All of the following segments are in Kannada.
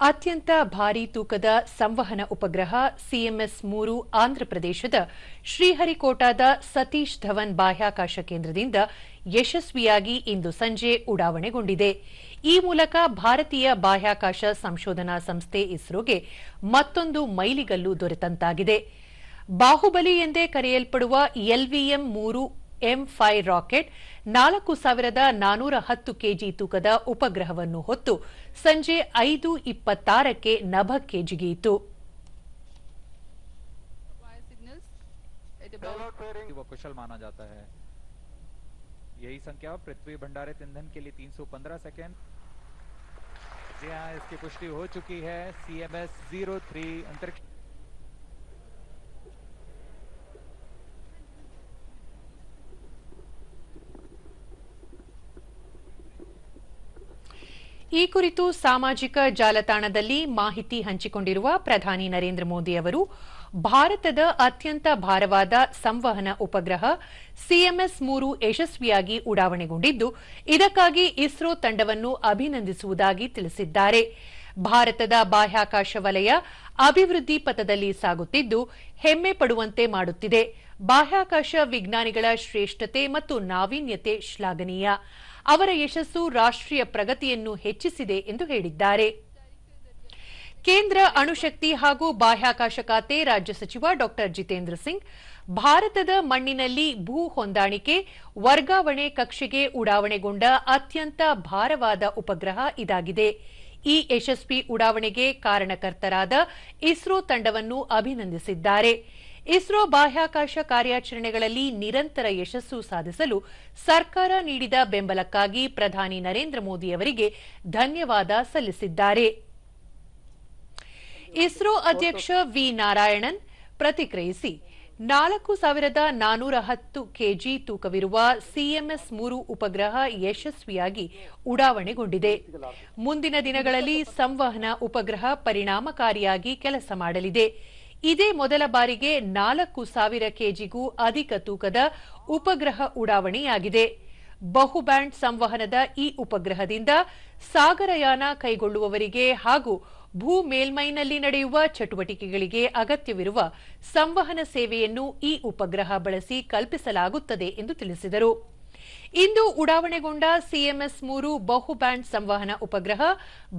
ಅತ್ಯಂತ ಭಾರೀ ತೂಕದ ಸಂವಹನ ಉಪಗ್ರಹ ಸಿಎಂಎಸ್ ಮೂರು ಆಂಧ್ರಪ್ರದೇಶದ ಶ್ರೀಹರಿಕೋಟಾದ ಸತೀಶ್ ಧವನ್ ಬಾಹ್ಯಾಕಾಶ ಕೇಂದ್ರದಿಂದ ಯಶಸ್ವಿಯಾಗಿ ಇಂದು ಸಂಜೆ ಉಡಾವಣೆಗೊಂಡಿದೆ. ಈ ಮೂಲಕ ಭಾರತೀಯ ಬಾಹ್ಯಾಕಾಶ ಸಂಶೋಧನಾ ಸಂಸ್ಥೆ ಇಸ್ರೋಗೆ ಮತ್ತೊಂದು ಮೈಲಿಗಲ್ಲು ದೊರೆತಂತಾಗಿದೆ. ಬಾಹುಬಲಿ ಎಂದೇ ಕರೆಯಲ್ಪಡುವ ಎಲ್ವಿಎಂ ಮೂರು ಎಂ ಫೈ ರಾಕೆಟ್ ನಾಲ್ಕು ಸಾವಿರದ ನಾನೂರ ಹತ್ತು ಕೆಜಿ ತೂಕದ ಉಪಗ್ರಹವನ್ನು ಹೊತ್ತು ಸಂಜೆ ಐದು ಇಪ್ಪತ್ತಾರಕ್ಕೆ ನಭಕ್ಕೆ ಜಿಗಿಯಿತು Fire signals at about वो कुशल माना जाता है यही संख्या पृथ्वी भंडारित ईंधन के लिए 315 सेकेंड जी हाँ इसकी पुष्टि हो चुकी है सीएमएस जीरो थ्री अंतरिक्ष ಈ ಕುರಿತು ಸಾಮಾಜಿಕ ಜಾಲತಾಣದಲ್ಲಿ ಮಾಹಿತಿ ಹಂಚಿಕೊಂಡಿರುವ ಪ್ರಧಾನಿ ನರೇಂದ್ರ ಮೋದಿ ಅವರು, ಭಾರತದ ಅತ್ಯಂತ ಭಾರವಾದ ಸಂವಹನ ಉಪಗ್ರಹ ಸಿಎಂಎಸ್ ಮೂರು ಯಶಸ್ವಿಯಾಗಿ ಉಡಾವಣೆಗೊಂಡಿದ್ದು, ಇದಕ್ಕಾಗಿ ಇಸ್ರೋ ತಂಡವನ್ನು ಅಭಿನಂದಿಸುವುದಾಗಿ ತಿಳಿಸಿದ್ದಾರೆ. ಭಾರತದ ಬಾಹ್ಯಾಕಾಶ ವಲಯ ಅಭಿವೃದ್ಧಿ ಪಥದಲ್ಲಿ ಸಾಗುತ್ತಿದ್ದು, ಹೆಮ್ಮೆ ಪಡುವಂತೆ ಮಾಡುತ್ತಿದೆ. ಬಾಹ್ಯಾಕಾಶ ವಿಜ್ಞಾನಿಗಳ ಶ್ರೇಷ್ಠತೆ ಮತ್ತು ನಾವೀನ್ಯತೆ ಶ್ಲಾಘನೀಯ. ಅವರ ಯಶಸ್ಸು ರಾಷ್ಟ್ರೀಯ ಪ್ರಗತಿಯನ್ನು ಹೆಚ್ಚಿಸಿದೆ ಎಂದು ಹೇಳಿದ್ದಾರೆ. ಕೇಂದ್ರ ಅಣುಶಕ್ತಿ ಹಾಗೂ ಬಾಹ್ಯಾಕಾಶ ಖಾತೆ ರಾಜ್ಯ ಸಚಿವ ಡಾ. ಜಿತೇಂದ್ರ ಸಿಂಗ್, ಭಾರತದ ಮಣ್ಣಿನಲ್ಲಿ ಭೂ ಹೊಂದಾಣಿಕೆ, ವರ್ಗಾವಣೆ ಕಕ್ಷೆಗೆ ಉಡಾವಣೆಗೊಂಡ ಅತ್ಯಂತ ಭಾರವಾದ ಉಪಗ್ರಹ ಇದಾಗಿದೆ. ಈ ಯಶಸ್ವಿ ಉಡಾವಣೆಗೆ ಕಾರಣಕರ್ತರಾದ ಇಸ್ರೋ ತಂಡವನ್ನು ಅಭಿನಂದಿಸಿದ್ದಾರೆ. ಇಸ್ರೋ ಬಾಹ್ಯಾಕಾಶ ಕಾರ್ಯಾಚರಣೆಗಳಲ್ಲಿ ನಿರಂತರ ಯಶಸ್ಸು ಸಾಧಿಸಲು ಸರ್ಕಾರ ನೀಡಿದ ಬೆಂಬಲಕ್ಕಾಗಿ ಪ್ರಧಾನಿ ನರೇಂದ್ರ ಮೋದಿ ಅವರಿಗೆ ಧನ್ಯವಾದ ಸಲ್ಲಿಸಿದ್ದಾರೆ. ಇಸ್ರೋ ಅಧ್ಯಕ್ಷ ವಿ ನಾರಾಯಣನ್ ಪ್ರತಿಕ್ರಿಯಿಸಿ, ನಾಲ್ಕು ಸಾವಿರದ ನಾನೂರ ಹತ್ತು ಕೆಜಿ ತೂಕವಿರುವ ಸಿಎಂಎಸ್ ಮೂರು ಉಪಗ್ರಹ ಯಶಸ್ವಿಯಾಗಿ ಉಡಾವಣೆಗೊಂಡಿದೆ. ಮುಂದಿನ ದಿನಗಳಲ್ಲಿ ಸಂವಹನ ಉಪಗ್ರಹ ಪರಿಣಾಮಕಾರಿಯಾಗಿ ಕೆಲಸ ಮಾಡಲಿದೆ. ಇದೇ ಮೊದಲ ಬಾರಿಗೆ ನಾಲ್ಕು ಸಾವಿರ ಕೆಜಿಗೂ ಅಧಿಕ ತೂಕದ ಉಪಗ್ರಹ ಉಡಾವಣೆಯಾಗಿದೆ. ಬಹುಬ್ಯಾಂಡ್ ಸಂವಹನದ ಈ ಉಪಗ್ರಹದಿಂದ ಸಾಗರಯಾನ ಕೈಗೊಳ್ಳುವವರಿಗೆ ಹಾಗೂ ಭೂ ಮೇಲ್ಮೈನಲ್ಲಿ ನಡೆಯುವ ಚಟುವಟಿಕೆಗಳಿಗೆ ಅಗತ್ಯವಿರುವ ಸಂವಹನ ಸೇವೆಯನ್ನು ಈ ಉಪಗ್ರಹ ಬಳಸಿ ಕಲ್ಪಿಸಲಾಗುತ್ತದೆ ಎಂದು ತಿಳಿಸಿದರು. ಇಂದು ಉಡಾವಣೆಗೊಂಡ ಸಿಎಂಎಸ್ ಮೂರು ಬಹುಬ್ಯಾಂಡ್ ಸಂವಹನ ಉಪಗ್ರಹ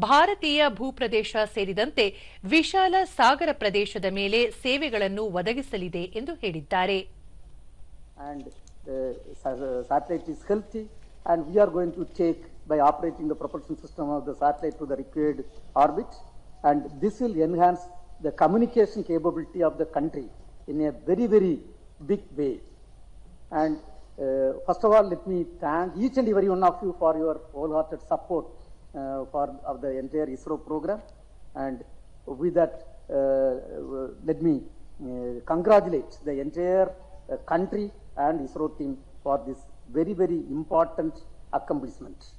ಭಾರತೀಯ ಭೂಪ್ರದೇಶ ಸೇರಿದಂತೆ ವಿಶಾಲ ಸಾಗರ ಪ್ರದೇಶದ ಮೇಲೆ ಸೇವೆಗಳನ್ನು ಒದಗಿಸಲಿದೆ ಎಂದು ಹೇಳಿದ್ದಾರೆ and we are going to take by operating the propulsion system of the satellite to the required orbit and this will enhance the communication capability of the country in a very very big way and uh, first of all let me thank each and every one of you for your wholehearted support uh, for of the entire ISRO program and with that uh, let me uh, congratulate the entire uh, country and ISRO team for this very, very important accomplishment.